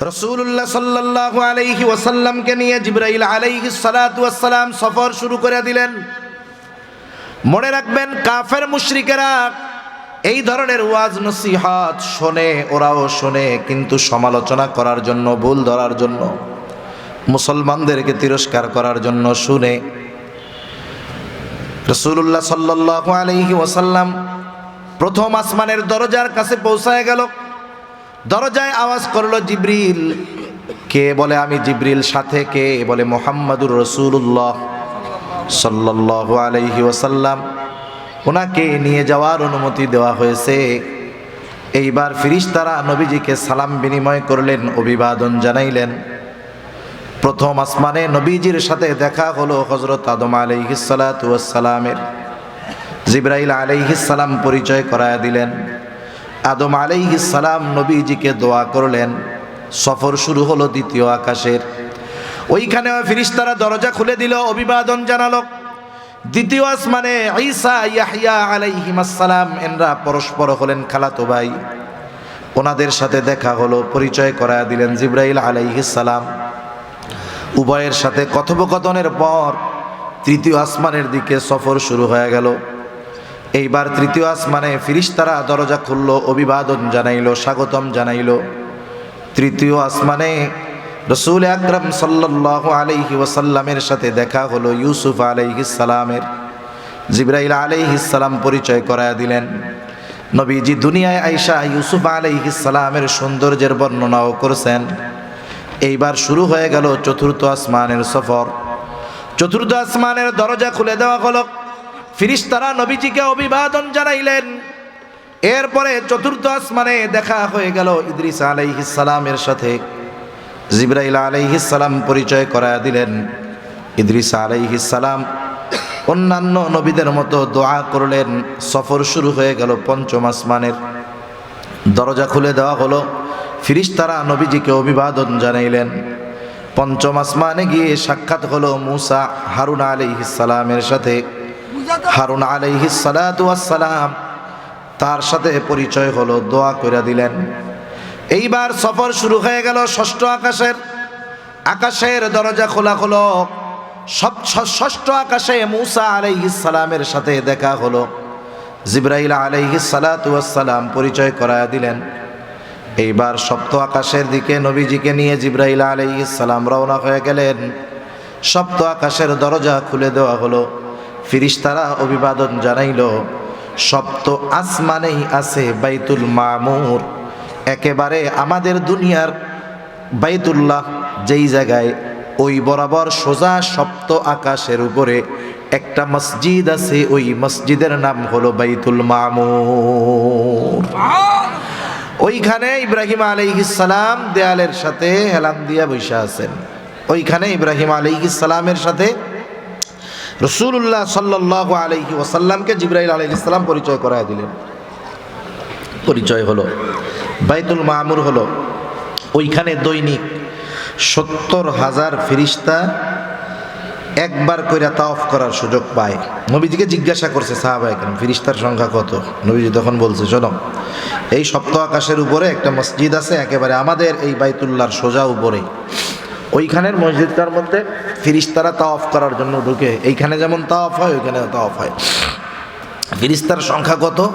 রসুল্লাহ সাল্লাহ আলাইহি ওয়াসাল্লামকে নিয়ে জিব্রাইল আলাইহি সালাম সফর শুরু করে দিলেন। মনে রাখবেন, কাফের মুশরিকেরা এই ধরনের ওয়াজ নসিহাত শোনে, ওরাও শোনে, কিন্তু সমালোচনা করার জন্য, ভুল ধরার জন্য, মুসলমানদেরকে তিরস্কার করার জন্য শুনে। রসুল্লাহ সাল্লাহ আলহি ওয়াসাল্লাম প্রথম আসমানের দরজার কাছে পৌঁছায় গেল। দরজায় আওয়াজ করল জিব্রিল। কে বলে আমি জিব্রিল? সাথে কে? বলে মোহাম্মদুর রসুল্লাহ সাল্লাহ আলহি ওসাল্লাম ওনাকে নিয়ে যাওয়ার অনুমতি দেওয়া হয়েছে। এইবার ফিরিস্তারা নবীজিকে সালাম বিনিময় করলেন, অভিবাদন জানাইলেন। প্রথম আসমানে নবীজির সাথে দেখা হলো হজরত আদম আলাইহিসালামের জিব্রাইল আলাইহিসালাম পরিচয় করায় দিলেন। আদম আলাইহিসালাম নবীজিকে দোয়া করলেন। সফর শুরু হলো দ্বিতীয় আকাশের। ওইখানে ফিরিস্তারা দরজা খুলে দিল, অভিবাদন জানালো। দ্বিতীয় আসমানে ঈসা ইয়াহিয়া আলাইহিমাসালাম এনরা পরস্পর হলেন খালাতো ভাই। ওনাদের সাথে দেখা হলো, পরিচয় করায় দিলেন জিব্রাইল আলাইহিসালাম উভয়ের সাথে কথোপকথনের পর তৃতীয় আসমানের দিকে সফর শুরু হয়ে গেল। এইবার তৃতীয় আসমানে ফিরিস্তারা দরজা খুলল, অভিবাদন জানাইল, স্বাগতম জানাইল। তৃতীয় আসমানে রসুল আকরম সাল্লাহ আলহি ওসাল্লামের সাথে দেখা হলো ইউসুফ আলাইহিসালামের জিব্রাইল আলাইহিসালাম পরিচয় করায় দিলেন। নবীজি দুনিয়ায় আইসা ইউসুফ আলাইহিসালামের সৌন্দর্যের বর্ণনাও করছেন। এইবার শুরু হয়ে গেল চতুর্থ আসমানের সফর। চতুর্থ আসমানের দরজা খুলে দেওয়া হলো। ফিরিস্তারা নবীজিকে অভিবাদন জানাইলেন। এরপরে চতুর্থ আসমানে দেখা হয়ে গেল ইদ্রিস আলাইহিসালামের সাথে। জিব্রাইল আলাইহিসালাম পরিচয় করায় দিলেন। ইদ্রিস আলাইহিসালাম অন্যান্য নবীদের মতো দোয়া করলেন। সফর শুরু হয়ে গেল পঞ্চম আসমানের। দরজা খুলে দেওয়া হলো। ফিরিস্তারা নবীজিকে অভিবাদন জানাইলেন। পঞ্চম আসমানে গিয়ে সাক্ষাৎ হলো মুসা হারুন আলাইহিসালামের সাথে। হারুন আলাইহিসালাম তার সাথে পরিচয় হলো, দোয়া করে দিলেন। এইবার সফর শুরু হয়ে গেল ষষ্ঠ আকাশের। আকাশের দরজা খোলা হলো। সব ষষ্ঠ আকাশে মুসা আলাইহিসালামের সাথে দেখা হলো। জিব্রাইল আলাইহিসালাম পরিচয় করায় দিলেন। এইবার সপ্ত আকাশের দিকে নবীজিকে নিয়ে জিব্রাইল আলাইহিসালাম রওনা হয়ে গেলেন। সপ্ত আকাশের দরজা খুলে দেওয়া হলো। ফিরিস্তারা অভিবাদন জানাইল, সপ্ত আসমানেই আছে বাইতুল মামুর। একেবারে আমাদের দুনিয়ার বাইতুল্লাহ, যেই জায়গায় ওই বরাবর সোজা সপ্ত আকাশের উপরে একটা মসজিদ আছে, ওই মসজিদের নাম হলো বাইতুল মামুর। ওইখানে ইব্রাহিম আলাইহিসালাম দেয়ালের সাথে হেলান দিয়া বৈশা আছেন। ওইখানে ইব্রাহিম আলাইহিসালামের সাথে রসুল্লাহ সাল্লাহ আলহি ওসাল্লামকে জিব্রাহিল আলহিসাল্লাম পরিচয় করায় দিলেন। পরিচয় হলো, বাইতুল মামুর হলো, ওইখানে দৈনিক সত্তর হাজার ফিরিস্তা একবার কইরা তাওফ করার সুযোগ পায়। নবীজিকে জিজ্ঞাসা করছে সাহাবা কেন ফিরিস্তার সংখ্যা কত? নবীজি তখন বলছে, শোনো, এই সপ্ত আকাশের উপরে একটা মসজিদ আছে, একেবারে আমাদের এই বাইতুল্লাহর সোজা উপরে ওইখানের মসজিদটার মধ্যে ফিরিস্তারা তাওয়াফ করার জন্য ঢুকে। এইখানে যেমন তাওয়াফ হয় ওইখানে তাওয়াফ হয়। ফিরিস্তার সংখ্যা কত?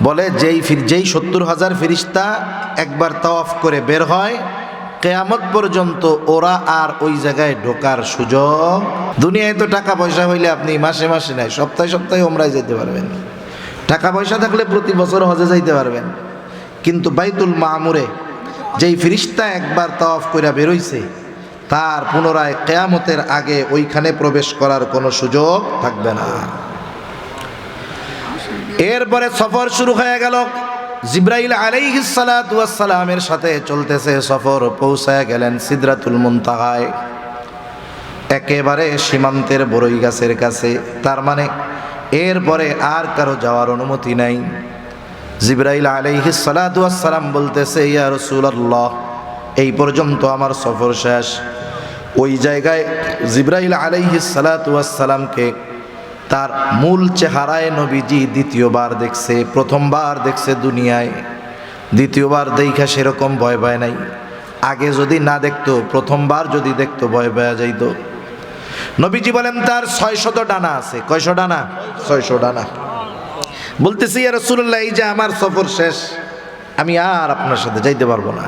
বলে, যেই ফির, যেই সত্তর হাজার ফিরিস্তা একবার তাওয়াফ করে বের হয়, কেয়ামত পর্যন্ত ওরা আর ওই জায়গায় ঢোকার সুযোগ। দুনিয়ায় তো টাকা পয়সা হইলে আপনি মাসে মাসে নাই, সপ্তাহে সপ্তাহে ওমরায় যেতে পারবেন। টাকা পয়সা থাকলে প্রতি বছর হজে যাইতে পারবেন। কিন্তু বাইতুল মামুরে যেই ফিরিস্তা একবার তাওয়াফ করে বেরোইছে তার পুনরায় কেয়ামতের আগে ওইখানে প্রবেশ করার কোনো সুযোগ থাকবে না। এরপরে সফর শুরু হয়ে গেল। জিব্রাইল আলাইহিসালামের সাথে চলতেছে সফর, পৌঁছায় গেলেন সিদ্রাতুল মুনতাহায়। একেবারে সীমান্তের বড়ই গাছের কাছে। তার মানে এরপরে আর কারও যাওয়ার অনুমতি নাই। জিব্রাইল আলাইহিসালাম বলতেছে, ইয়া রসুল্লাহ এই পর্যন্ত আমার সফর শেষ। ওই জায়গায় জিব্রাইল আলাইহিসালামকে তার মূল চেহারায় নবীজি দ্বিতীয়বার দেখছে, প্রথমবার দেখছে দুনিয়ায়। দ্বিতীয়বার দেখা সেরকম ভয় পায় নাই। আগে যদি না দেখতো, প্রথমবার যদি দেখতো, ভয় পেয়ে যাইত। নবীজি বলেন, তার ছয়শত ডানা আছে। কয়শো ডানা? ছয়শো ডানা। বলতেছি রসুল্লাহ এই যে আমার সফর শেষ, আমি আর আপনার সাথে যাইতে পারব না।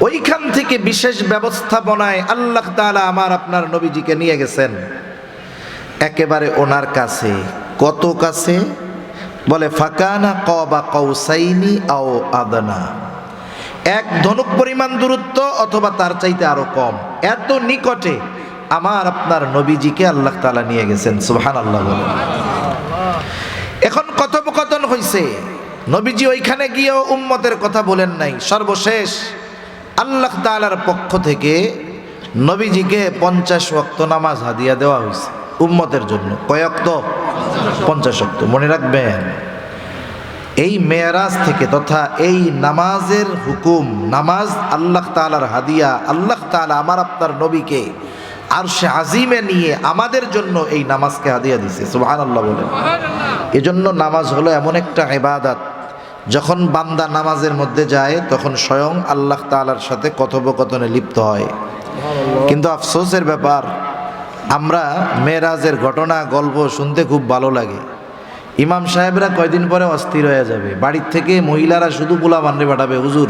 ওইখান থেকে বিশেষ ব্যবস্থাপনায় আল্লাহ তাআলা আমার আপনার নবীজিকে নিয়ে গেছেন। একেবারে ওনার কাছে। কত কাছে? বলে, ফাকানা কবা কৌসাইনি আও আদনা। এক ধনুক পরিমাণ দূরত্ব অথবা তার চাইতে আরও কম। এত নিকটে আমার আপনার নবীজিকে আল্লাহ তালা নিয়ে গেছেন সুবহান আল্লাহ এখন কথোপকথন হয়েছে নবীজি ওইখানে গিয়েও উম্মতের কথা বলেন নাই। সর্বশেষ আল্লাহ তাআলার পক্ষ থেকে নবীজিকে পঞ্চাশ ওয়াক্ত নামাজ হাদিয়া দেওয়া হয়েছে উম্মতের জন্য। কয়ক্ত পঞ্চাশ ওয়াক্ত। মনে রাখবেন, এই মেয়ারাজ থেকে তথা এই নামাজের হুকুম, নামাজ আল্লাহ তালার হাদিয়া, আল্লাহ তাআলা আমার আপনার নবীকে আর সে আজিমে নিয়ে আমাদের জন্য এই নামাজকে হাদিয়া দিছে সুবহান আল্লাহ বলেন। এজন্য নামাজ হলো এমন একটা ইবাদত। যখন বান্দা নামাজের মধ্যে যায় তখন স্বয়ং আল্লাহ তালার সাথে কথোপকথনে লিপ্ত হয়। কিন্তু আফসোসের ব্যাপার আমরা মেয়েরাজের ঘটনা গল্প শুনতে খুব ভালো লাগে। ইমাম সাহেবরা কয়দিন পরে অস্থির হয়ে যাবে। বাড়ির থেকে মহিলারা শুধু পোলা বান্ডে পাঠাবে হুজুর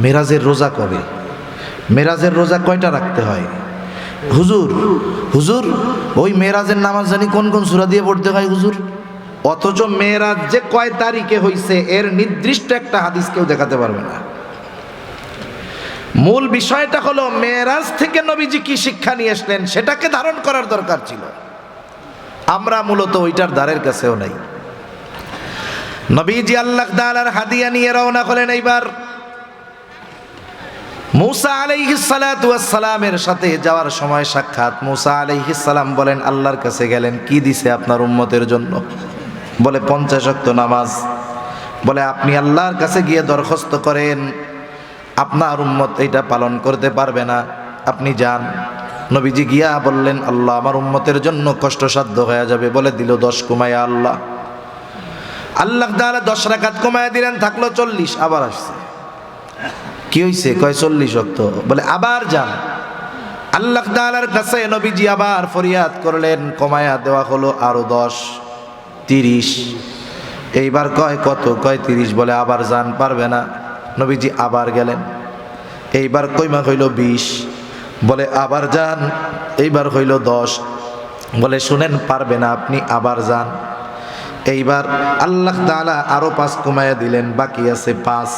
মেরাজের রোজা কবে? মেরাজের রোজা কয়টা রাখতে হয়? হুজুর হুজুর ওই মেয়েরাজের নামাজ জানি কোন কোন সুরা দিয়ে পড়তে হয় হুজুর? অথচ মেয়েরাজ যে কয় তারিখে হইছে, এর নির্দিষ্ট একটা হাদিস কেউ দেখাতে পারবে না। মূল বিষয়টা হলো, মেয়েরাজ থেকে নবীজি কি শিক্ষা নিয়ে আসলেন, সেটাকে ধারণ করার দরকার ছিল। আমরা মূলত ওইটার দ্বারের কাছেও নাই। নবীজি আল্লাহ দালার হাদিয়া নিয়ে রওনা হলেন এইবার। মুসা আলাইহিসালামের সাথে যাওয়ার সময় সাক্ষাৎ। মুসা আলাইহিসালাম বলেন, আল্লাহর কাছে গেলেন, কি দিছে আপনার উম্মতের জন্য? বলে পঞ্চাশ অক্ত নামাজ। বলে, আপনি আল্লাহর কাছে গিয়ে দরখাস্ত করেন, আপনার উম্মত এটা পালন করতে পারবে না। আপনি যান। নবীজি গিয়া বললেন, আল্লাহ আমার উম্মতের জন্য কষ্টসাধ্য হয়ে যাবে বলে দিল, দশ কুমায়া আল্লাহ। আল্লাহ তাহলে দশ রাকাত কমায় দিলেন, থাকল চল্লিশ, আবার আসছে। কি হয়েছে কয়, চল্লিশ অক্ত বলে, আবার যান। আল্লাহ তালার কাছে নবীজি আবার ফরিয়াদ করলেন, কমায়া দেওয়া হলো আরও দশ। তিরিশ। এইবার কয় কত? কয় তিরিশ বলে আবার যান পারবে না। নবীজি আবার গেলেন। এইবার কইমা হইল বিশ? বলে আবার যান এইবার হইল দশ। বলে শুনেন, পারবে না আপনি, আবার যান এইবার আল্লাহ তাআলা আরও পাঁচ কমাইয়া দিলেন, বাকি আছে পাঁচ।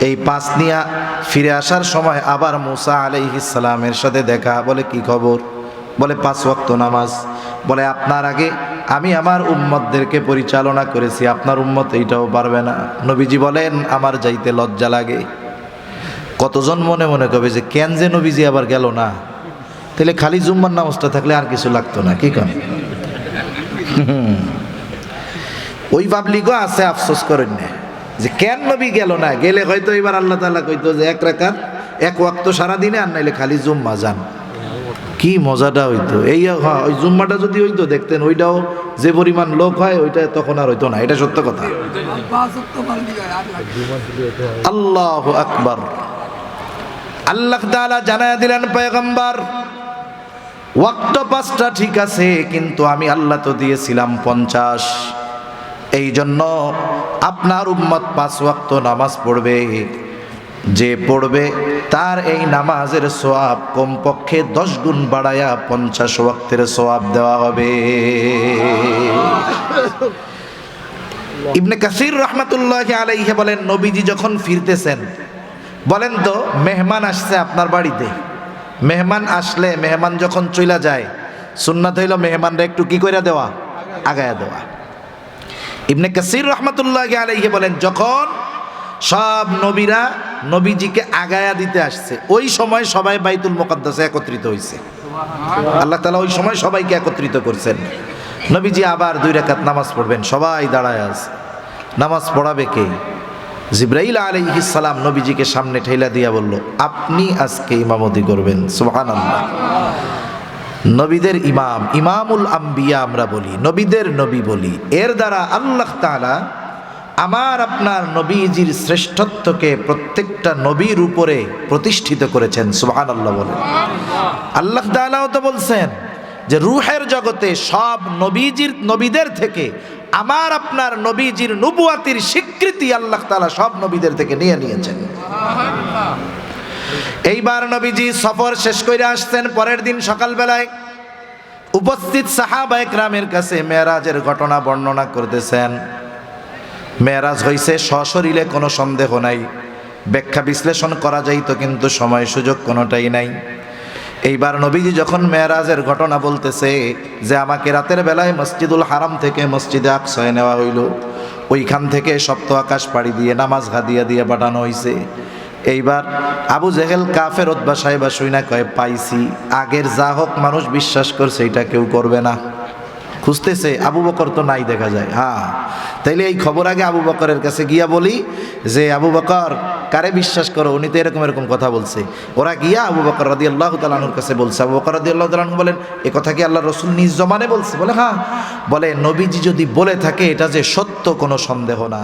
এই পাঁচ নিয়া ফিরে আসার সময় আবার মুসা আলাইহিস সালামের সাথে দেখা। বলে, কি খবর? বলে, পাঁচ ওয়াক্ত নামাজ। বলে, আপনার আগে আমি আমার উম্মতদেরকে পরিচালনা করেছি, আপনার উম্মত এইটাও পারবে না। নবীজি বলেন, আমার যাইতে লজ্জা লাগে। কতজন মনে মনে কবে যে, কেন যে নবীজি আবার গেল না? তাহলে খালি জুম্মার নামাজটা থাকলে আর কিছু লাগতো না, কি কন। ওই পাবলিকও আছে, আফসোস করেন না। যে, কেন নবী গেল না? গেলে হয়তো এবার আল্লাহ তাআলা কইতো যে, এক রাকাত, এক ওয়াক্ত সারাদিনে, আর নাইলে খালি জুম্মা যান। কি মজাটা হইতো? এই হ্যাঁ ওই জুম্মাটা যদি হইতো, দেখতেন ওইটাও যে পরিমাণ লোক হয়, ওইটা তখন আর হইতো না। এটা সত্য কথা। আল্লাহ আকবার। আল্লাহ তাআলা জানায় দিলেন পয়গম্বর ওয়াক্ত পাঁচটা ঠিক আছে, কিন্তু আমি আল্লাহ তো দিয়েছিলাম পঞ্চাশ। এই জন্য আপনার উম্মত পাঁচ ওয়াক্ত নামাজ পড়বে। যে পড়বে তার এই নামাজের সোয়াব কমপক্ষে দশ গুণ বাড়ায়া পঞ্চাশ ওয়াক্তের সোয়াব দেওয়া হবে। ইবনে কাসির রহমাতুল্লাহ আলাইহে বলেন, নবীজি যখন ফিরতেছেন, বলেন তো, মেহমান আসছে আপনার বাড়িতে। মেহমান আসলে, মেহমান যখন চইলা যায়, সুন্নাত হইল মেহমানরা একটু কি কইরা দেওয়া? আগায়া দেওয়া। ইবনে কাসির রহমাতুল্লাহ আলাইহি বলেন, যখন সব নবীরা নবীজিকে আগায়া দিতে আসছে। ওই সময় সবাই বাইতুল মোকাদ্দাসে একত্রিত হয়েছে আল্লাহ তালা ওই সময় সবাইকে একত্রিত করছেন। নবীজি আবার দুই রাকাত নামাজ পড়বেন সবাই দাঁড়ায় আছে। নামাজ পড়াবে কে? জিব্রাইল আলাইহিস সালাম নবীজিকে সামনে ঠেলা দিয়া বলল আপনি আজকে ইমামতি করবেন। সুবহানাল্লাহ। নবীদের ইমাম ইমামুল আম্বিয়া আমরা বলি নবীদের নবী বলি। এর দ্বারা আল্লাহ তাআলা আমার আপনার নবীজির শ্রেষ্ঠত্বকে প্রত্যেকটা নবীর উপরে প্রতিষ্ঠিত করেছেন সুবহান আল্লাহ বলেন আল্লাহ তাআলাও তো বলছেন যে রুহের জগতে সব নবীজির, নবীদের থেকে, আমার আপনার নবীজির নবুয়াতির স্বীকৃতি আল্লাহ তাআলা সব নবীদের থেকে নিয়ে নিয়েছেন। এইবার নবীজি সফর শেষ করে আসছেন পরের দিন সকালবেলায়। উপস্থিত সাহাবা একরামের কাছে মেয়েরাজের ঘটনা বর্ণনা করতেছেন। মেয়েরাজ হইছে, সশরীরে কোনো সন্দেহ নাই। ব্যাখ্যা বিশ্লেষণ করা যাইতো, কিন্তু সময় সুযোগ কোনোটাই নাই। এইবার নবীজি যখন মেয়েরাজের ঘটনা বলতেছে যে আমাকে রাতের বেলায় মসজিদুল হারাম থেকে মসজিদে আকসয় নেওয়া হইল, ওইখান থেকে সপ্ত আকাশ পাড়ি দিয়ে, নামাজ হাদিয়া দিয়ে পাঠানো হইছে। এইবার আবু জেহেল কাফের ওতবা সাহেবা শুইনা কয়, পাইছি। আগের যা হোক, মানুষ বিশ্বাস করছে, এটা কেউ করবে না। খুঁজতেছে, আবু বকর তো নাই দেখা যায়। হ্যাঁ তাইলে এই খবর আগে আবু বকরের কাছে গিয়া বলি যে, আবু বকর, কারে বিশ্বাস করো? উনি তো এরকম এরকম কথা বলছে। ওরা গিয়া আবু বকর রাদি আল্লাহ তালুর কাছে বলছে। আবু বকর রাদি আল্লাহ তালানু বলেন, এ কথা কি আল্লাহ রসুল নিজ জমানে বলছে? বলে হ্যাঁ। বলে, নবীজি যদি বলে থাকে, এটা যে সত্য কোনো সন্দেহ না।